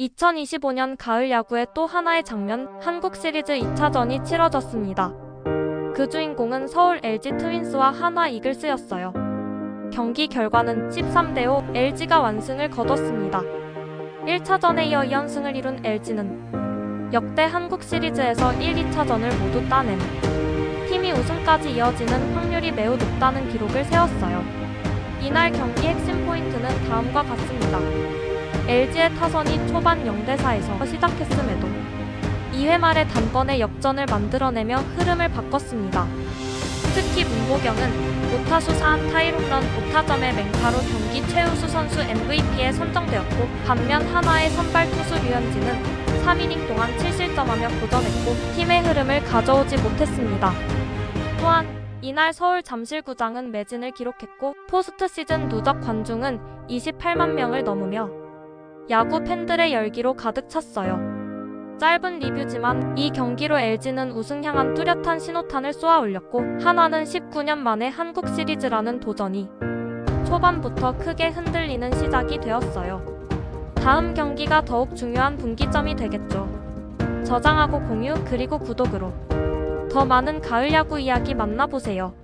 2025년 가을 야구의 또 하나의 장면, 한국 시리즈 2차전이 치러졌습니다. 그 주인공은 서울 LG 트윈스와 한화 이글스였어요. 경기 결과는 13대5 LG가 완승을 거뒀습니다. 1차전에 이어 2연승을 이룬 LG는 역대 한국 시리즈에서 1, 2차전을 모두 따낸 팀이 우승까지 이어지는 확률이 매우 높다는 기록을 세웠어요. 이날 경기 핵심 포인트는 다음과 같습니다. LG의 타선이 초반 0대4에서 시작했음에도 2회 말에 단번에 역전을 만들어내며 흐름을 바꿨습니다. 특히 문보경은 5타수 4안타 1홈런 5타점의 맹타로 경기 최우수 선수 MVP에 선정되었고 반면 하나의 선발 투수 류현진은 3이닝 동안 7실점하며 고전했고 팀의 흐름을 가져오지 못했습니다. 또한 이날 서울 잠실구장은 매진을 기록했고 포스트 시즌 누적 관중은 28만 명을 넘으며 야구 팬들의 열기로 가득 찼어요. 짧은 리뷰지만 이 경기로 LG는 우승 향한 뚜렷한 신호탄을 쏘아 올렸고 한화는 19년 만에 한국 시리즈라는 도전이 초반부터 크게 흔들리는 시작이 되었어요. 다음 경기가 더욱 중요한 분기점이 되겠죠. 저장하고 공유 그리고 구독으로 더 많은 가을 야구 이야기 만나보세요.